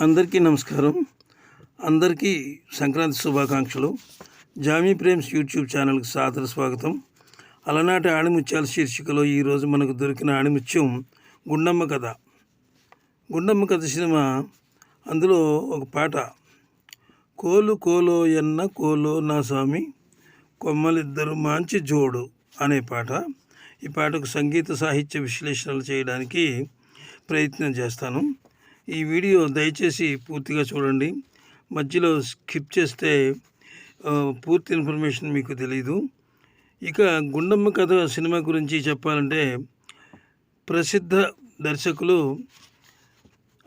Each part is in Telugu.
అందరికీ నమస్కారం. అందరికీ సంక్రాంతి శుభాకాంక్షలు. జామీ ప్రేమ్స్ యూట్యూబ్ ఛానల్కి సాదర స్వాగతం. అలనాటి ఆణిముత్యాల శీర్షికలో ఈరోజు మనకు దొరికిన ఆణిముత్యం గుండమ్మ కథ. గుండమ్మ కథ సినిమా అందులో ఒక పాట. కోలు కోలో ఎన్న కోలో నా స్వామి కొమ్మలిద్దరు మంచి జోడు అనే పాట. ఈ పాటకు సంగీత సాహిత్య విశ్లేషణలు చేయడానికి ప్రయత్నం చేస్తాను. ఈ వీడియో దయచేసి పూర్తిగా చూడండి. మధ్యలో స్కిప్ చేస్తే పూర్తి ఇన్ఫర్మేషన్ మీకు తెలియదు ఇక గుండమ్మ కథ సినిమా గురించి చెప్పాలంటే ప్రసిద్ధ దర్శకులు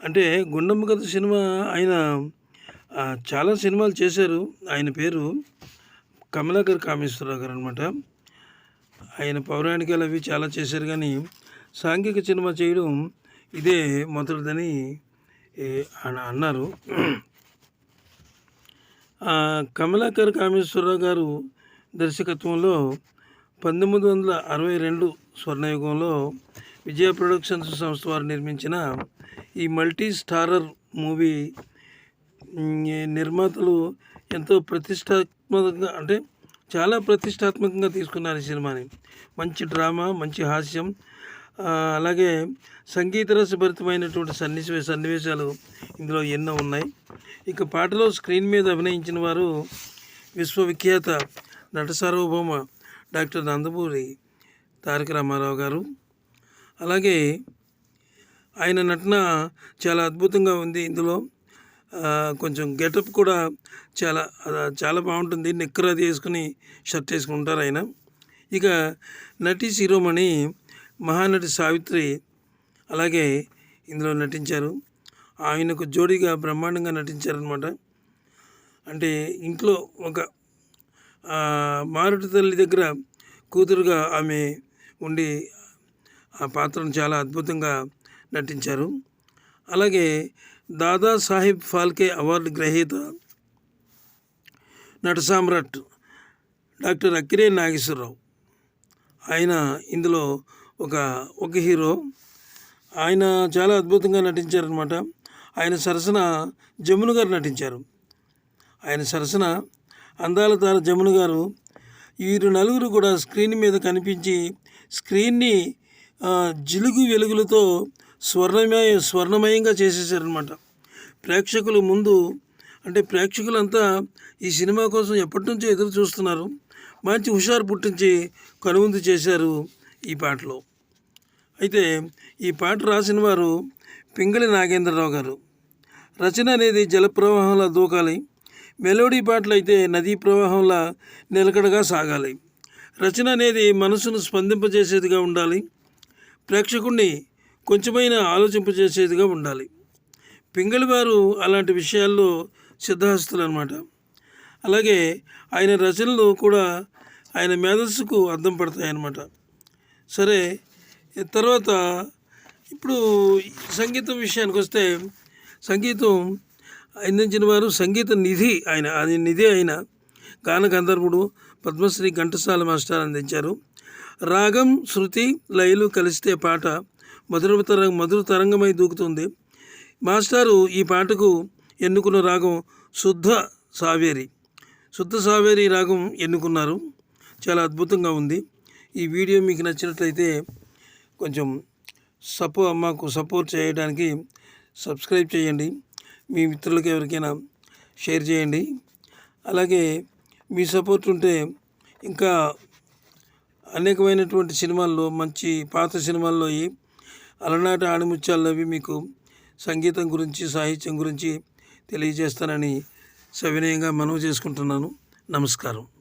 అంటే గుండమ్మ కథ సినిమా ఆయన చాలా సినిమాలు చేశారు. ఆయన పేరు కమలాకర్ కామేశ్వరరావు గారు అనమాట ఆయన పౌరాణికాలు అవి చాలా చేశారు కానీ సాంఘిక సినిమా చేయడం ఇదే మొదటిదని అని అన్నారు. కమలాకర్ కామేశ్వరరావు గారు దర్శకత్వంలో పంతొమ్మిది వందల అరవై రెండు స్వర్ణయుగంలో విజయ ప్రొడక్షన్స్ సంస్థ వారు నిర్మించిన ఈ మల్టీ స్టారర్ మూవీ నిర్మాతలు ఎంతో ప్రతిష్టాత్మకంగా అంటే చాలా ప్రతిష్టాత్మకంగా తీసుకున్నారు ఈ సినిమాని. మంచి డ్రామా మంచి హాస్యం అలాగే సంగీత రసభరితమైనటువంటి సన్నివేశ సన్నివేశాలు ఇందులో ఎన్నో ఉన్నాయి. ఇక పాటలో స్క్రీన్ మీద అభినయించిన వారు విశ్వవిఖ్యాత నట సార్వభౌమ డాక్టర్ నందమూరి తారక రామారావు గారు. అలాగే ఆయన నటన చాలా అద్భుతంగా ఉంది ఇందులో. కొంచెం గెటప్ కూడా చాలా చాలా బాగుంటుంది. నిక్కర్ అది వేసుకుని షర్ట్ వేసుకుంటారు ఆయన. ఇక నటి శిరోమణి మహానటి సావిత్రి అలాగే ఇందులో నటించారు. ఆయనకు జోడీగా బ్రహ్మాండంగా నటించారనమాట అంటే ఇంట్లో ఒక మారుటి తల్లి దగ్గర కూతురుగా ఆమె ఉండి ఆ పాత్రను చాలా అద్భుతంగా నటించారు. అలాగే దాదాసాహెబ్ ఫాల్కే అవార్డు గ్రహీత నట సామ్రాట్ డాక్టర్ అక్కిరే నాగేశ్వరరావు. ఆయన ఇందులో ఒక ఒక హీరో. ఆయన చాలా అద్భుతంగా నటించారనమాట ఆయన సరసన జమున గారు నటించారు. ఆయన సరసన అందాల తార జమున గారు. వీరు నలుగురు కూడా స్క్రీన్ మీద కనిపించి స్క్రీన్ని జిలుగు వెలుగులతో స్వర్ణమయ స్వర్ణమయంగా చేసేసారనమాట ప్రేక్షకులు ముందు అంటే ప్రేక్షకులంతా ఈ సినిమా కోసం ఎప్పటి నుంచో ఎదురు చూస్తున్నారు. మంచి హుషారు పుట్టించి కనువిందు చేశారు. ఈ పాటలో. అయితే ఈ పాట రాసిన వారు పింగళి నాగేంద్రరావు గారు. రచన అనేది జలప్రవాహంలా దూకాలి. మెలోడీ పాటలు అయితే నదీ ప్రవాహంలా నిలకడగా సాగాలి. రచన అనేది మనసును స్పందింపజేసేదిగా ఉండాలి. ప్రేక్షకుణ్ణి కొంచెమైన ఆలోచింపజేసేదిగా ఉండాలి. పింగళి వారు అలాంటి విషయాల్లో సిద్ధహస్తులు అనమాట అలాగే ఆయన రచనలు కూడా ఆయన మేధస్సుకు అర్థం పడతాయి అన్నమాట సరే తర్వాత ఇప్పుడు సంగీతం విషయానికి వస్తే సంగీతం అందించిన వారు సంగీత నిధి ఆయన అది నిధి ఆయన గాన గంధర్వుడు పద్మశ్రీ ఘంటసాల మాస్టర్ అందించారు. రాగం శృతి లయలు కలిస్తే పాట మధుర తరంగ మధుర తరంగమై దూకుతుంది. మాస్టారు ఈ పాటకు ఎన్నుకున్న రాగం శుద్ధ సావేరి. శుద్ధ సావేరి రాగం ఎన్నుకున్నారు. చాలా అద్భుతంగా ఉంది. ఈ వీడియో మీకు నచ్చినట్లయితే కొంచెం సపో మాకు సపోర్ట్ చేయడానికి సబ్స్క్రైబ్ చేయండి. మీ మిత్రులకు ఎవరికైనా షేర్ చేయండి. అలాగే మీ సపోర్ట్ ఉంటే ఇంకా అనేకమైనటువంటి సినిమాల్లో మంచి పాత సినిమాల్లో అలనాట అలనాటి అవి మీకు సంగీతం గురించి సాహిత్యం గురించి తెలియజేస్తానని సవినయంగా మనవి చేసుకుంటున్నాను. నమస్కారం.